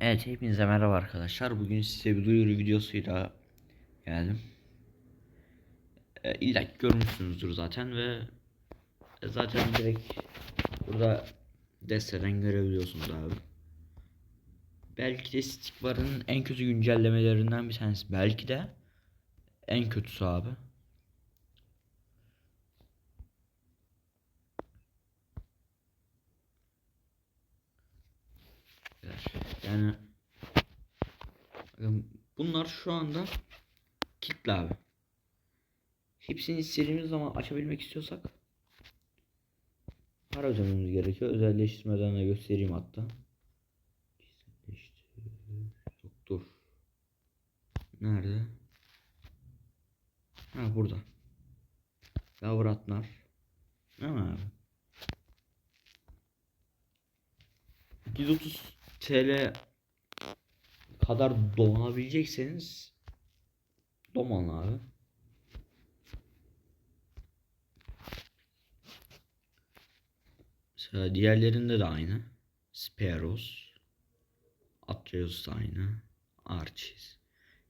Evet hepinize merhaba arkadaşlar. Bugün size bir duyuru videosuyla geldim. E, İlla görmüşsünüzdür zaten ve zaten direkt burada desteden görebiliyorsunuz abi. Belki de Stickbar'ın en kötü güncellemelerinden bir tanesi. Belki de en kötüsü abi. Yani bakın bunlar şu anda kilitli abi. Hepsini istediğimiz zaman açabilmek istiyorsak para ödememiz gerekiyor. Özelleştirmeden de göstereyim hatta. Yok dur. Nerede? Ha burada. Davratlar. Değil mi abi? 230 TL kadar donabilecekseniz doman abi. Mesela diğerlerinde de aynı. Sparrows. Atreus da aynı. Archis.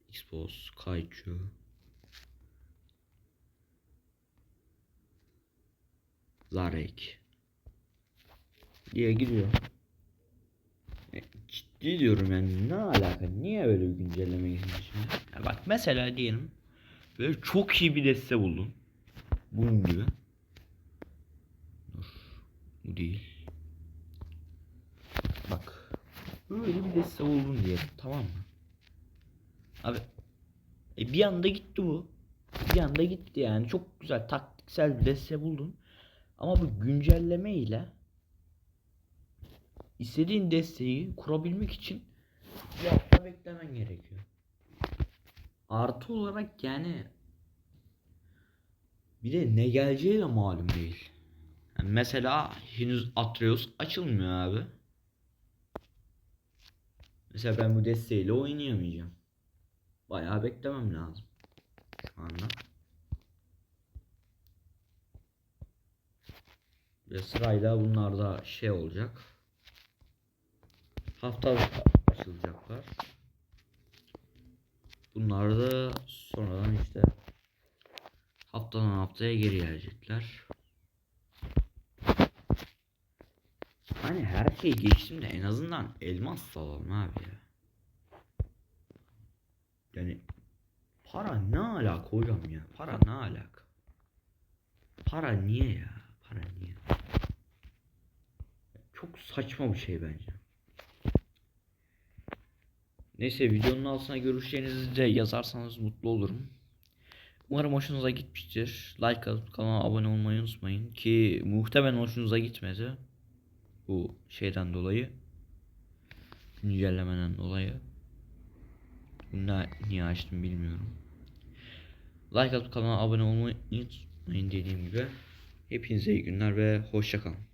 Xbox. Kaiju. Zarek. diye gidiyor. Ciddi diyorum yani ne alaka? Niye böyle bir güncelleme getirdi şimdi? Ya bak mesela diyelim böyle çok iyi bir deste buldun. Bunun gibi. Dur. Bu değil. Bak. Böyle bir deste buldun diyelim. Tamam mı? Abi. E bir anda gitti bu. Bir anda gitti yani. Çok güzel taktiksel bir deste buldun. Ama bu güncelleme ile istediğin desteği kurabilmek için bir hafta beklemen gerekiyor. Artı olarak yani bir de ne geleceği de malum değil. Yani mesela henüz Atreus açılmıyor abi. Mesela ben bu desteğiyle oynayamayacağım. Bayağı beklemem lazım. Şu anda. Ve sırayla bunlar da şey olacak. Haftalık açılacaklar. Bunlar da sonradan işte haftadan haftaya geri gelecekler. Hani her şey geçtim de en azından elmas alalım abi ya. Yani para ne alaka hocam ya? Para ne alaka? Para niye ya? Para niye? Çok saçma bir şey bence. Neyse videonun altına görüşlerinizi de yazarsanız mutlu olurum. Umarım hoşunuza gitmiştir. Like atıp kanala abone olmayı unutmayın ki muhtemelen hoşunuza gitmedi. Bu şeyden dolayı. Güncellemeden dolayı. Bunu niye açtım bilmiyorum. Like atıp kanala abone olmayı unutmayın dediğim gibi. Hepinize iyi günler ve hoşçakalın.